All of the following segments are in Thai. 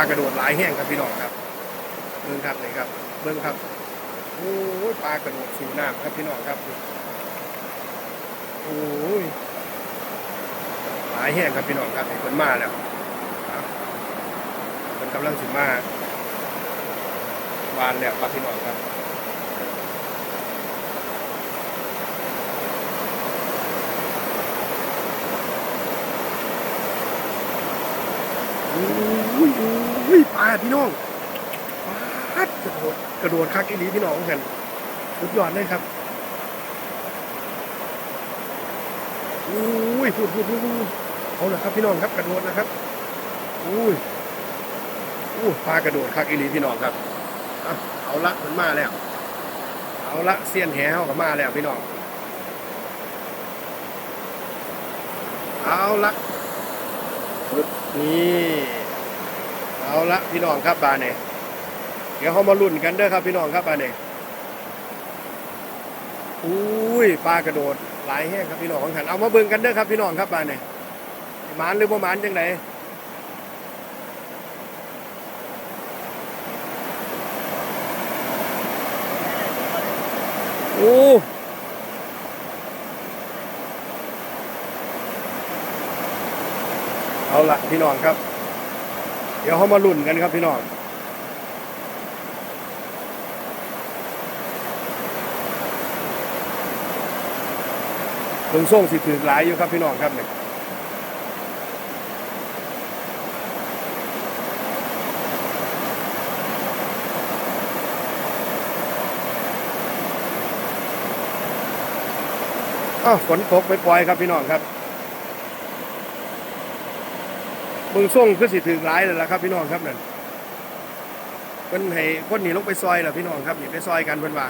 ปลากระโดดหลายแห้งครับพี่น้องครับเบิ่งครับเลยครับเบิ่งครับโอ้ยปลากระโดดสู่น้ำครับพี่น้องครับโอ้ยหลายแห้งครับพี่น้องครับเห็นคนมาแล้วมันกำลังสิมาวานแล้วครับพี่น้องครับอุ้ ยอุ้ยปลาพี่น้องปลากระโดดกระโดดคักอีหลีพี่น้องกันสุดยอดเลยครับอุ้ยพูดพูดพูดเอาละครับพี่น้องครับกระโดดนะครับอุ้ยอู้ปลากระโดดคักอีหลีพี่น้องครับเอาละมันมาแล้ว เอาละเสี้ยนแหวกับมาแล้วพี่น้องเอาละนี่ ละพี่น้องครับบานเน่เดี๋ยวเขามาลุ้นกันเด้อครับพี่น้องครับบานเน่อุ้ยปลากระโดดหลายแห้งครับพี่น้องของฉันเอามาเบิ่งกันเด้อครับพี่น้องครับบานเน่หมานหรือบ่หมานจังไดโอ้เอาละพี่น้องครับ เดี๋ยวเขามาลุ้นกันครับพี่น้องเบิ่งส่งสิถือหลายอยู่ครับพี่น้องครับเนี่ยอ้าวฝนตกไปปล่อยครับพี่น้องครับ เบิ่งส่งคือสิถือหลายเลยล่ะครับพี่น้องครับนั่นเพิ่นให้คนนี่ลงไปซอยล่ะพี่น้องครับนี่ไปซอยกันเพิ่นว่า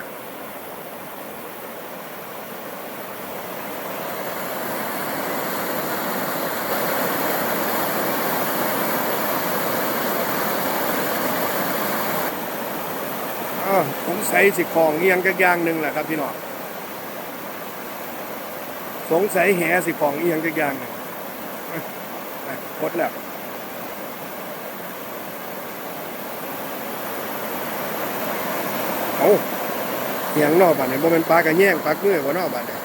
อ้าวสงสัยสิของเอียงจักอย่างหนึ่งแหละครับพี่น้องสงสัยแหสิของเอียงจักอย่างหนึ่ง อะอะกดแล้วเอาเหียงนอกบ้านเนี่ยบ่เป็นปลากระแยงปลาเกลือบ่นอกบ้านเนี่ย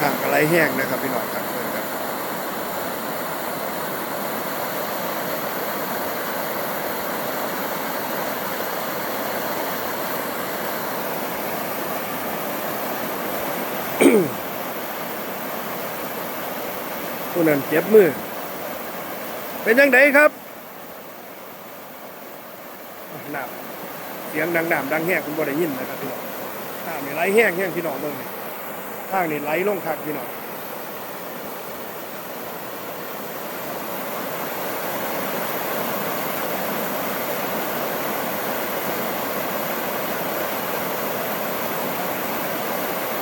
ห่างอะไรแห้งนะครับพี่น้องครับเบิ่งครับ ผู้นั้นเจ็บมือ เป็นยังไงครับอะน้ำเสียงดังน้ำดังแห้งคุณบ่ได้ยินนะครับพี่น้องน้ำนี่ไหลแห้งแห้งพี่น้องเบิ่งนี่ทางนี่ไหลลงคักพี่น้อง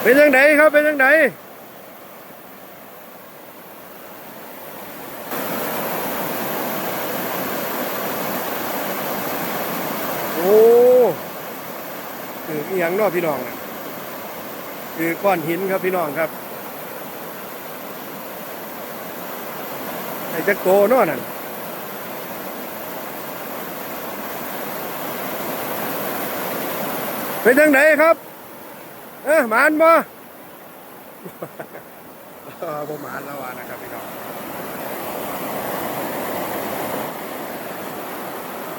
เป็นยังไงครับ เป็นยังไงโอ้คืออหย่างนอพี่น้องน่ะคือก้อนหินครับพี่น้องครับไอ้จักโตนอนั่นเป็นจังไดครับ เอ๊ะหมานบ่เออบ่หมานแล้วว่านะครับพี่น้อง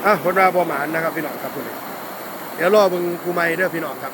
อะคนราบ่หมานนะครับพี่น้องครับคุณเดี๋ยวรอเบิ่งกูไม่เด้อพี่น้องครับ